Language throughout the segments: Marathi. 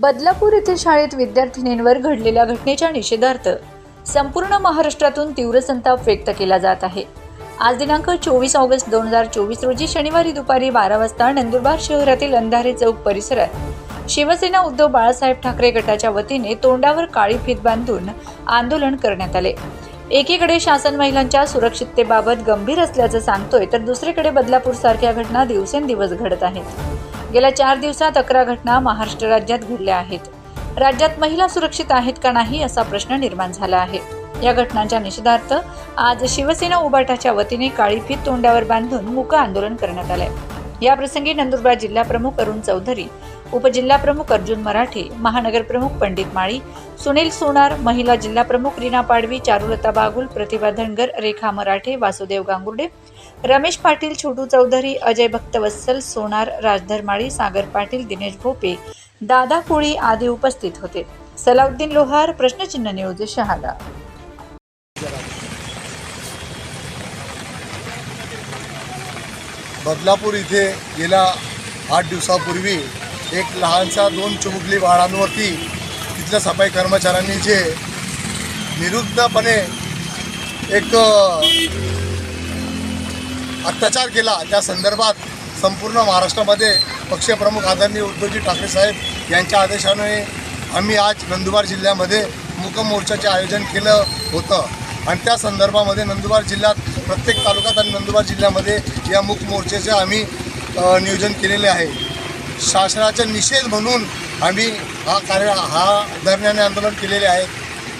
बदलापूर येथील शाळेत विद्यार्थिनींवर घडलेल्या घटनेच्या निषेधार्थ संपूर्ण महाराष्ट्रातून तीव्र संताप व्यक्त केला जात आहे. आज दिनांक चोवीस ऑगस्ट दोन हजार चोवीस रोजी शनिवारी दुपारी बारा वाजता नंदुरबार शहरातील अंधारे चौक परिसरात शिवसेना उद्धव बाळासाहेब ठाकरे गटाच्या वतीने तोंडावर काळी फीत बांधून आंदोलन करण्यात आले. एकीकडे शासन महिलांच्या सुरक्षिततेबाबत गंभीर असल्याचं सांगतोय तर दुसरीकडे बदलापूर सारख्या घटना दिवसेंदिवस घडत आहेत. गेल्या चार दिवसात अकरा घटना महाराष्ट्र राज्यात घडल्या आहेत. राज्यात महिला सुरक्षित आहेत का नाही असा प्रश्न निर्माण झाला आहे. या घटनांच्या निषेधार्थ आज शिवसेना उबाटाच्या वतीने काळी फीत तोंडावर बांधून मुक आंदोलन करण्यात आलंय. या प्रसंगी नंदुरबार जिल्हा प्रमुख अरुण चौधरी उपजिल्हा प्रमुख अर्जुन मराठे महानगर प्रमुख पंडित माळी सुनील सोनार महिला जिल्हा प्रमुख रीना पाडवी चारुलता बागुल प्रतिभा धनगर रेखा मराठे वासुदेव गांगुर्डे रमेश पाटील छोटू चौधरी अजय भक्तवत्सल सोनार राजधर्माळी सागर पाटील दिनेश भोपे दादा कोळी आदी उपस्थित होते. सलाउद्दीन लोहार प्रश्नचिन्ह न्यूज शहादा. बदलापूर इथे गेल्या आठ दिवसापूर्वी एक लहानसा दोन चुमुकली बाळांवरती तिथल्या सफाई कर्मचाऱ्यांनी जे निरुद्धपणे एक अत्याचार केला. त्या संदर्भात संपूर्ण महाराष्ट्रामध्ये पक्षप्रमुख आदरणीय उद्धवजी ठाकरे साहेब यांच्या आदेशाने आम्ही आज नंदुरबार जिल्ह्यामध्ये मुकम मोर्चाचे आयोजन केलं होतं. आणि त्या संदर्भामध्ये नंदुरबार जिल्ह्यात प्रत्येक तालुक्यात आणि नंदुरबार जिल्ह्यामध्ये या मूकमोर्चाचे आम्ही नियोजन केलेले आहे. शासनाचा निषेध म्हणून आम्ही हा कार्य हा धरण्याने आंदोलन केलेले आहे.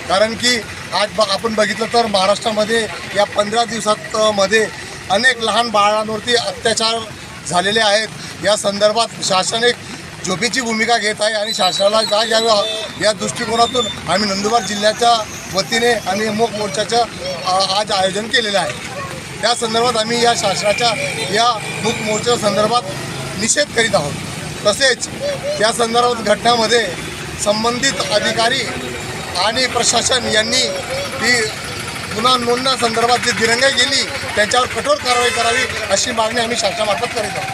कारण की आज ब आपण बघितलं तर महाराष्ट्रामध्ये या पंधरा दिवसात मध्ये अनेक लहान बाळांवरती अत्याचार झालेले आहेत. या संदर्भात शासन एक झोपेची भूमिका घेत आहे आणि शासनाला जाग यावं. या दृष्टिकोनातून आम्ही नंदुरबार जिल्ह्याच्या वतीने आणि मोक मोर्चाचं आज आयोजन केलेलं आहे. त्या संदर्भात आम्ही या शासनाच्या या मूक मोर्चा संदर्भात निषेध करीत आहोत. तसेच या संदर्भात घटनामध्ये संबंधित अधिकारी आणि प्रशासन यांनी ही गुन्हा नोंदण्यासंदर्भात जी दिरंगाई गेली त्यांच्यावर कठोर कारवाई करावी अशी मागणी आम्ही शासनामार्फत करीत आहोत.